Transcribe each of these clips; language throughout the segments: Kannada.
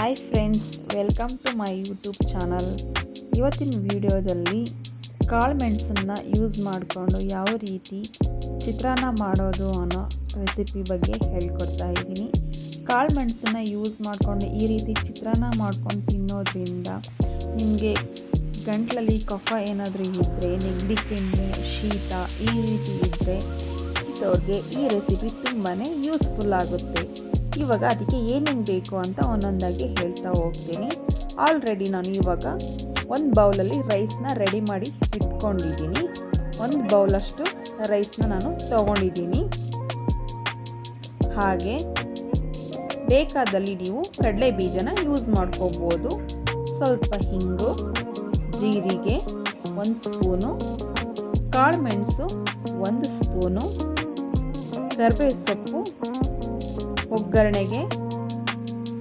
Hi friends welcome to my YouTube channel ಇವತ್ತಿನ ವಿಡಿಯೋದಲ್ಲಿ ಕಾಳು ಮೆಣಸನ್ನು ಯೂಸ್ ಮಾಡಿಕೊಂಡು ಯಾವ ರೀತಿ ಚಿತ್ರಾನ್ನ ಮಾಡೋದು ಅನ್ನೋ ರೆಸಿಪಿ ಬಗ್ಗೆ ಹೇಳ್ಕೊಡ್ತಾ ಇದ್ದೀನಿ. ಕಾಳು ಮೆಣಸನ್ನು ಯೂಸ್ ಮಾಡಿಕೊಂಡು ಈ ರೀತಿ ಚಿತ್ರಾನ್ನ ಮಾಡ್ಕೊಂಡು ತಿನ್ನೋದ್ರಿಂದ ನಿಮಗೆ ಗಂಟ್ಲಲ್ಲಿ ಕಫ ಏನಾದರೂ ಇದ್ದರೆ ನೆಗಡಿ, ಕೆಮ್ಮು, ಶೀತ ಈ ರೀತಿ ಇದ್ದರೆ ಇದ್ದವ್ರಿಗೆ ಈ ರೆಸಿಪಿ ತುಂಬಾ ಯೂಸ್ಫುಲ್ ಆಗುತ್ತೆ. ಇವಾಗ ಅದಕ್ಕೆ ಏನೇನು ಬೇಕು ಅಂತ ಒಂದೊಂದಾಗಿ ಹೇಳ್ತಾ ಹೋಗ್ತೀನಿ. ಆಲ್ರೆಡಿ ನಾನು ಇವಾಗ ಒಂದು ಬೌಲಲ್ಲಿ ರೈಸ್ನ ರೆಡಿ ಮಾಡಿ ಇಟ್ಕೊಂಡಿದ್ದೀನಿ. ಒಂದು ಬೌಲಷ್ಟು ರೈಸ್ನ ನಾನು ತಗೊಂಡಿದ್ದೀನಿ. ಹಾಗೆ ಬೇಕಾದಲ್ಲಿ ನೀವು ಕಡಲೆ ಬೀಜನ ಯೂಸ್ ಮಾಡ್ಕೋಬೋದು. ಸ್ವಲ್ಪ ಹಿಂಗು, ಜೀರಿಗೆ ಒಂದು ಸ್ಪೂನು ಕಾಳುಮೆಣಸು ಒಂದು ಸ್ಪೂನು ಕರ್ಬೇವು ಸೊಪ್ಪು ಒಗ್ಗರಣೆಗೆ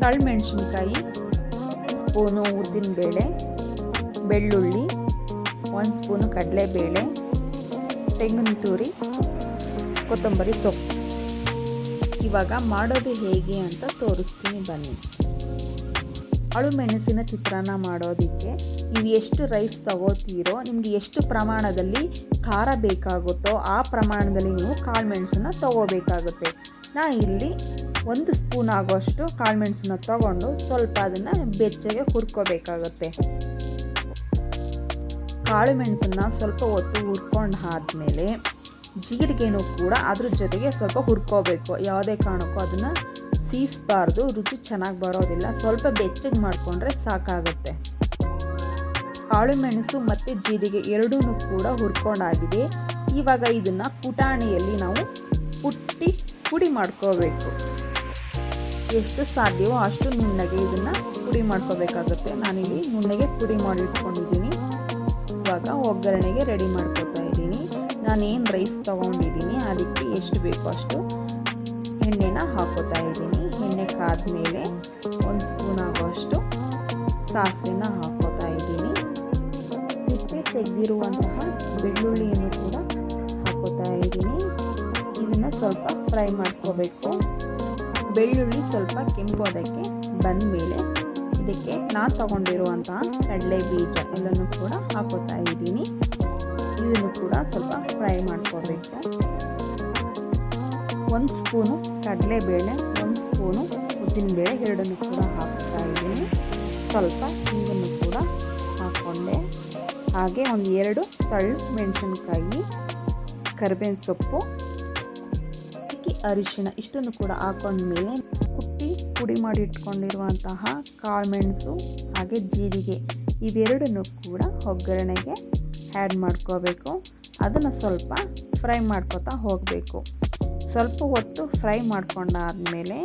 ತಳ್ಮೆಣ್ಸಿನ್ಕಾಯಿ ಸ್ಪೂನು ಉದ್ದಿನಬೇಳೆ ಬೆಳ್ಳುಳ್ಳಿ, ಒಂದು ಸ್ಪೂನು ಕಡಲೆಬೇಳೆ, ತೆಂಗಿನ ತುರಿ, ಕೊತ್ತಂಬರಿ ಸೊಪ್ಪು. ಇವಾಗ ಮಾಡೋದು ಹೇಗೆ ಅಂತ ತೋರಿಸ್ತೀನಿ ಬನ್ನಿ. ಅಳು ಮೆಣಸಿನ ಚಿತ್ರಾನ್ನ ಮಾಡೋದಕ್ಕೆ ನೀವು ಎಷ್ಟು ರೈಸ್ ತಗೋತೀರೋ, ನಿಮಗೆ ಎಷ್ಟು ಪ್ರಮಾಣದಲ್ಲಿ ಖಾರ ಬೇಕಾಗುತ್ತೋ ಆ ಪ್ರಮಾಣದಲ್ಲಿ ನೀವು ಕಾಳು ಮೆಣಸನ್ನು ತಗೋಬೇಕಾಗುತ್ತೆ. ನಾ ಇಲ್ಲಿ ಒಂದು ಸ್ಪೂನ್ ಆಗೋಷ್ಟು ಕಾಳುಮೆಣಸನ್ನ ತಗೊಂಡು ಸ್ವಲ್ಪ ಅದನ್ನು ಬೆಚ್ಚಗೆ ಹುರ್ಕೋಬೇಕಾಗುತ್ತೆ. ಕಾಳು ಮೆಣಸನ್ನು ಸ್ವಲ್ಪ ಹೊತ್ತು ಹುರ್ಕೊಂಡು ಆದಮೇಲೆ ಜೀರಿಗೆನೂ ಕೂಡ ಅದ್ರ ಜೊತೆಗೆ ಸ್ವಲ್ಪ ಹುರ್ಕೋಬೇಕು. ಯಾವುದೇ ಕಾರಣಕ್ಕೂ ಅದನ್ನು ಸೀಸ್ಬಾರ್ದು, ರುಚಿ ಚೆನ್ನಾಗಿ ಬರೋದಿಲ್ಲ. ಸ್ವಲ್ಪ ಬೆಚ್ಚಗೆ ಮಾಡಿಕೊಂಡ್ರೆ ಸಾಕಾಗುತ್ತೆ. ಕಾಳು ಮೆಣಸು ಮತ್ತು ಜೀರಿಗೆ ಎರಡೂ ಕೂಡ ಹುರ್ಕೊಂಡಾಗಿದೆ. ಇವಾಗ ಇದನ್ನು ಪುಟಾಣಿಯಲ್ಲಿ ನಾವು ಪುಟ್ಟಿ ಪುಡಿ ಮಾಡ್ಕೋಬೇಕು. ಎಷ್ಟು ಸಾಧ್ಯವೋ ಅಷ್ಟು ನುಣ್ಣಗೆ ಇದನ್ನು ಪುಡಿ ಮಾಡ್ಕೋಬೇಕಾಗುತ್ತೆ. ನಾನಿಲ್ಲಿ ನುಣ್ಣಗೆ ಪುಡಿ ಮಾಡಿ ಇಟ್ಕೊಂಡಿದ್ದೀನಿ. ಇವಾಗ ಒಗ್ಗರಣೆಗೆ ರೆಡಿ ಮಾಡ್ಕೊತಾ ಇದ್ದೀನಿ. ನಾನೇನು ರೈಸ್ ತೊಗೊಂಡಿದ್ದೀನಿ, ಅದಕ್ಕೆ ಎಷ್ಟು ಬೇಕೋ ಅಷ್ಟು ಎಣ್ಣೆನ ಹಾಕೋತಾ ಇದ್ದೀನಿ. ಎಣ್ಣೆ ಕಾದ್ಮೇಲೆ ಒಂದು ಸ್ಪೂನ್ ಆಗುವಷ್ಟು ಸಾಸಿವೆನ ಹಾಕೋತಾ ಇದ್ದೀನಿ. ಸಿಪ್ಪೆ ತೆಗೆದಿರುವಂತಹ ಬೆಳ್ಳುಳ್ಳಿಯನ್ನು ಕೂಡ ಹಾಕೋತಾ ಇದ್ದೀನಿ. ಇದನ್ನು ಸ್ವಲ್ಪ ಫ್ರೈ ಮಾಡ್ಕೋಬೇಕು. ಬೆಳ್ಳುಳ್ಳಿ ಸ್ವಲ್ಪ ಕೆಂಪೋದಕ್ಕೆ ಬಂದ ಮೇಲೆ ಇದಕ್ಕೆ ನಾನು ತಗೊಂಡಿರುವಂತಹ ಕಡಲೆ ಬೀಜ ಎಲ್ಲನೂ ಕೂಡ ಹಾಕೋತಾ ಇದ್ದೀನಿ. ಇದನ್ನು ಕೂಡ ಸ್ವಲ್ಪ ಫ್ರೈ ಮಾಡ್ಕೋಬೇಕು. ಒಂದು ಸ್ಪೂನು ಕಡಲೆಬೇಳೆ, ಒಂದು ಸ್ಪೂನು ಉದ್ದಿನಬೇಳೆ ಎರಡನ್ನು ಕೂಡ ಹಾಕ್ತಾ ಇದ್ದೀನಿ. ಸ್ವಲ್ಪ ಇದನ್ನು ಕೂಡ ಹಾಕ್ಕೊಂಡೆ ಹಾಗೆ ಒಂದು ಎರಡು ತಳ್ಳು ಮೆಣಸಿನ್ಕಾಯಿ, ಕರಿಬೇವಿನ ಸೊಪ್ಪು ಅಕ್ಕಿ ಅರಿಶಿಣ ಇಷ್ಟನ್ನು ಕೂಡ ಹಾಕೊಂಡ್ಮೇಲೆ ಕುಟ್ಟಿ ಪುಡಿ ಮಾಡಿ ಇಟ್ಕೊಂಡಿರುವಂತಹ ಕಾಳುಮೆಣಸು ಹಾಗೆ ಜೀರಿಗೆ ಇವೆರಡನ್ನು ಕೂಡ ಒಗ್ಗರಣೆಗೆ ಆ್ಯಡ್ ಮಾಡ್ಕೋಬೇಕು. ಅದನ್ನು ಸ್ವಲ್ಪ ಫ್ರೈ ಮಾಡ್ಕೋತಾ ಹೋಗಬೇಕು. ಸ್ವಲ್ಪ ಹೊತ್ತು ಫ್ರೈ ಮಾಡ್ಕೊಂಡಾದಮೇಲೆ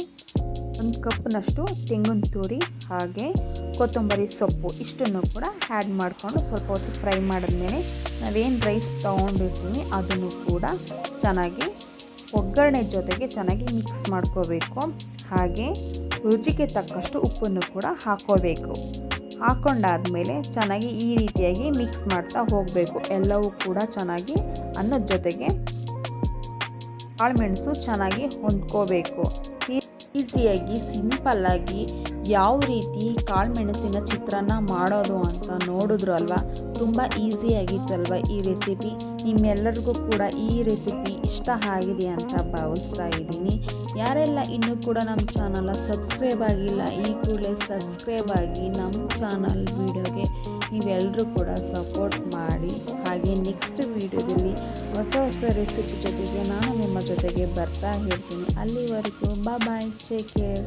ಒಂದು ಕಪ್ನಷ್ಟು ತೆಂಗಿನ ತುರಿ ಹಾಗೆ ಕೊತ್ತಂಬರಿ ಸೊಪ್ಪು ಇಷ್ಟನ್ನು ಕೂಡ ಆ್ಯಡ್ ಮಾಡಿಕೊಂಡು ಸ್ವಲ್ಪ ಹೊತ್ತು ಫ್ರೈ ಮಾಡಿದ್ಮೇಲೆ ನಾವೇನು ರೈಸ್ ತೊಗೊಂಡಿರ್ತೀವಿ ಅದನ್ನು ಕೂಡ ಚೆನ್ನಾಗಿ ಒಗ್ಗರಣೆ ಜೊತೆಗೆ ಚೆನ್ನಾಗಿ ಮಿಕ್ಸ್ ಮಾಡ್ಕೋಬೇಕು. ಹಾಗೆ ರುಚಿಗೆ ತಕ್ಕಷ್ಟು ಉಪ್ಪನ್ನು ಕೂಡ ಹಾಕೋಬೇಕು. ಹಾಕೊಂಡಾದಮೇಲೆ ಚೆನ್ನಾಗಿ ಈ ರೀತಿಯಾಗಿ ಮಿಕ್ಸ್ ಮಾಡ್ತಾ ಹೋಗಬೇಕು. ಎಲ್ಲವೂ ಕೂಡ ಚೆನ್ನಾಗಿ ಅನ್ನದ ಜೊತೆಗೆ ಕಾಳುಮೆಣಸು ಚೆನ್ನಾಗಿ ಹೊಂದ್ಕೋಬೇಕು. ಈಸಿಯಾಗಿ, ಸಿಂಪಲ್ಲಾಗಿ ಯಾವ ರೀತಿ ಕಾಳುಮೆಣಸಿನ ಚಿತ್ರಾನ್ನ ಮಾಡೋದು ಅಂತ ನೋಡಿದ್ರು ಅಲ್ವಾ ತುಂಬ ಈಸಿಯಾಗಿತ್ತಲ್ವ ಈ ರೆಸಿಪಿ ನಿಮ್ಮೆಲ್ಲರಿಗೂ ಕೂಡ ಈ ರೆಸಿಪಿ ಇಷ್ಟ ಆಗಿದೆ ಅಂತ ಭಾವಿಸ್ತಾ ಇದ್ದೀನಿ. ಯಾರೆಲ್ಲ ಇನ್ನೂ ಕೂಡ ನಮ್ಮ ಚಾನಲ್ ಸಬ್ಸ್ಕ್ರೈಬ್ ಆಗಿಲ್ಲ, ಈ ಕೂಡಲೇ ಸಬ್ಸ್ಕ್ರೈಬ್ ಆಗಿ ನಮ್ಮ ಚಾನಲ್ ವೀಡಿಯೋಗೆ ನೀವೆಲ್ಲರೂ ಕೂಡ ಸಪೋರ್ಟ್ ಮಾಡಿ. ಹಾಗೆ ನೆಕ್ಸ್ಟ್ ವೀಡಿಯೋದಲ್ಲಿ ಹೊಸ ಹೊಸ ರೆಸಿಪಿ ಜೊತೆಗೆ ನಾನು ನಿಮ್ಮ ಜೊತೆಗೆ ಬರ್ತಾ ಇರ್ತೀನಿ. ಅಲ್ಲಿವರೆಗೂ ಬಾಯ್ ಬಾಯ್ ಟೇಕ್ ಕೇರ್